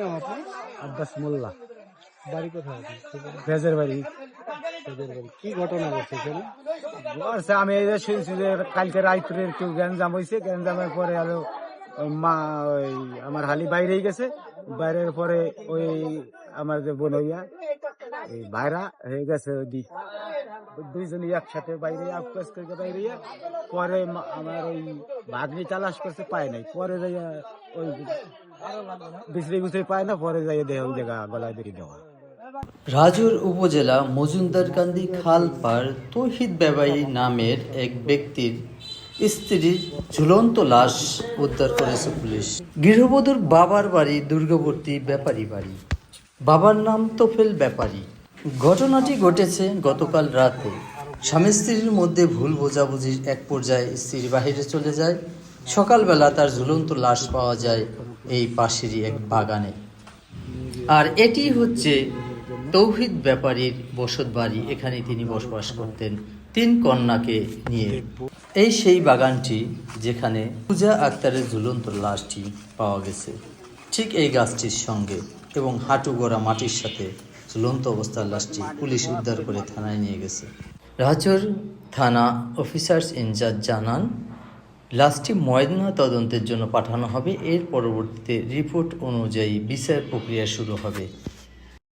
নাম আপনার? আব্বাস মোল্লা। বাড়ি কোথায় ভেজের বাড়ি। কি ঘটনা ঘটছে এখানে? আমি এই যে শুনছি যে কালকে রাত্রে একটু গ্যাঞ্জাম হয়েছে গ্যাঞ্জামের পরে আরও মা ওই আমার হালি বাইরেই গেছে। বাইরের পরে ওই আমার যে বোন হইয়া এই ভাইরা হয়ে গেছে ওই দুইজনই একসাথে বাইরে আফকাস করে বাইরে পরে আমার ওই ভাগ্নি তালাশ করছে পায় নাই। পরে ওই রাজুর উপজেলা মজুমদারকান্দি খালপার তৌহিদ ব্যবসায়ী নামের এক ব্যক্তির স্ত্রীর ঝুলন্ত লাশ উদ্ধার করেছে পুলিশ। গৃহবধূর বাবার বাড়ি দুর্গবর্তী ব্যাপারী বাড়ি। বাবার নাম তোফেল ব্যাপারী। ঘটনাটি ঘটেছে গতকাল রাতে। স্বামী স্ত্রীর মধ্যে ভুল বোঝাবুঝির এক পর্যায়ে স্ত্রীর বাহিরে চলে যায়। সকালবেলা তার ঝুলন্ত লাশ পাওয়া যায় এই পাশেরই এক বাগানে। আর এটি হচ্ছে তৌহিদ ব্যাপারীর বসত বাড়ি। এখানে তিনি বসবাস করতেন তিন কন্যাকে নিয়ে। এই সেই বাগানটি যেখানে পূজা আক্তারের ঝুলন্ত লাশটি পাওয়া গেছে। ঠিক এই গাছটির সঙ্গে এবং হাঁটু গোড়া মাটির সাথে ঝুলন্ত অবস্থার লাশটি পুলিশ উদ্ধার করে থানায় নিয়ে গেছে। রাজর থানা অফিসার্স ইনচার্জ জানান লাশটি ময়না তদন্তের জন্য পাঠানো হবে। এর পরবর্তীতে রিপোর্ট অনুযায়ী বিচার প্রক্রিয়া শুরু হবে।